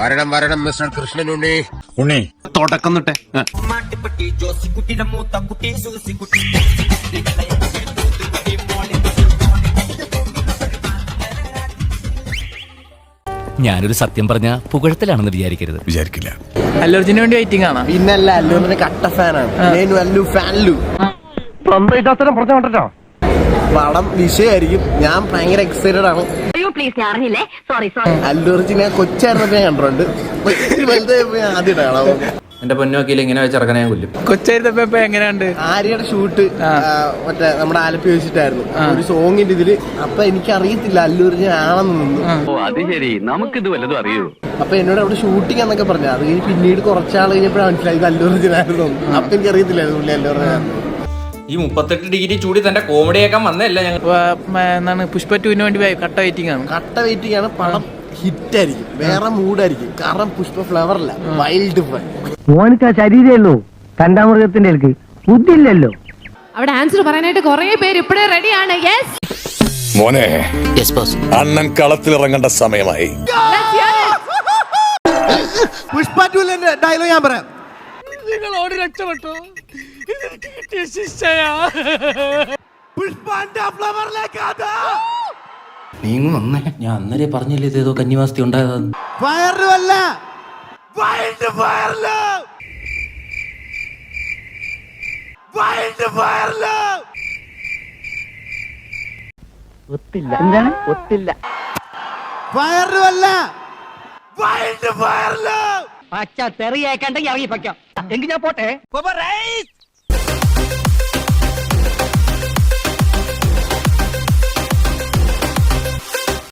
വരണം വരണം മിസ്റ്റർ കൃഷ്ണൻ ഉണ്ണി. തുടക്കം തൊട്ടേ. ഞാനൊരു സത്യം പറഞ്ഞ പുകഴത്തിലാണെന്ന് വിചാരിക്കരുത്. വിചാരിക്കില്ല. അല്ലൂർജിന് വേണ്ടി വെയിറ്റിംഗ് ആണ്? പിന്നല്ല അല്ലൂറിന് കട്ട ഫാനാണ്. నేను അല്ലു ഫാൻലു. പടം വിഷയമായിരിക്കും. ഞാൻ ഭയങ്കര എക്സൈറ്റഡ് ആണ്. പ്ലീസ് ഞാൻ അറിഞ്ഞില്ലേ? സോറി സോറി അല്ലൂർജിനെ കൊച്ചായിരുന്നപ്പോ ഞാൻ കണ്ടിട്ടുണ്ട്. വലുതായപ്പോ ഞാൻ ആദ്യമായിട്ട് കാണാൻ എന്റെ പൊന്നോക്കിയിൽ ഇങ്ങനെ വെച്ച് ഇറക്കണേ കൊല്ലും. കൊച്ചായിരുന്നപ്പോ എങ്ങനെയുണ്ട്? ആര്യയുടെ ഷൂട്ട് മറ്റേ നമ്മുടെ ആലപ്പി വെച്ചിട്ടായിരുന്നു. ഒരു സോങ്ങിന്റെ ഇതിൽ. അപ്പൊ എനിക്ക് അറിയത്തില്ല അല്ലൂർജി ആണെന്ന് നിന്നു. ഓ അത് ശരി. നമുക്കിത് വല്ലതും അറിയൂ? അപ്പൊ എന്നോട് അവിടെ ഷൂട്ടിംഗ് എന്നൊക്കെ പറഞ്ഞു. അത് കഴിഞ്ഞ് പിന്നീട് കുറച്ചാൾ കഴിഞ്ഞപ്പോഴാണ് മനസ്സിലായത് അല്ലൂർജിനായിരുന്നു. അപ്പൊ എനിക്ക് അറിയത്തില്ലായിരുന്നു പുള്ളി അല്ലൂർജിൻ ഈ മുപ്പത്തെട്ട് ഡിഗ്രി ചൂടി തന്റെ കോമഡി ആക്കാൻ വന്നല്ല ഞങ്ങൾ. എന്താണ് പുഷ്പ ടുവിന് വേണ്ടി കട്ട വെയിറ്റിംഗ് ആണ്. കട്ട വെയിറ്റിംഗ് ആണ് പടം ഹിറ്റ് ആയിരിക്കും. വേറെ മൂഡായിരിക്കും കാരണം പുഷ്പ ഫ്ലവർ അല്ല വൈൽഡ് മോനിക്ക് ആ ശരീരമേ ഉള്ളൂ. കണ്ടാമൃഗത്തിന്റെ ഇടയ്ക്ക് ബുദ്ധിയില്ലല്ലോ. അവിടെ ആൻസർ പറയാനായിട്ട് കുറെ പേര് ഇപ്പോഴേ റെഡിയാണ് യെസ് മോനെ അണ്ണൻ കളത്തിലിറങ്ങേണ്ട സമയമായി. പുഷ്പ ഡയലോഗ് ഞാൻ പറയാം. നിങ്ങളോട് രക്ഷപ്പെട്ടോ? ഇതെനിക്ക് കിട്ടിയ ശിക്ഷയാ നീങ്ങു വന്നേ ഞാൻ അന്നേരെ പറഞ്ഞില്ലേ കന്നിവാസ്തി വൈൽഡ് ഫയറിൽ വൈൽഡ് ഫയറിൽ ഒത്തില്ല. എന്താണ്? ഒത്തില്ല. ഫയറുമല്ല വൈൽഡ് ഫയറിൽ പച്ച തെറിയേക്കണ്ടെങ്കിൽ ഇറങ്ങി പയ്ക്കാം എങ്കിൽ ഞാൻ പോട്ടെ?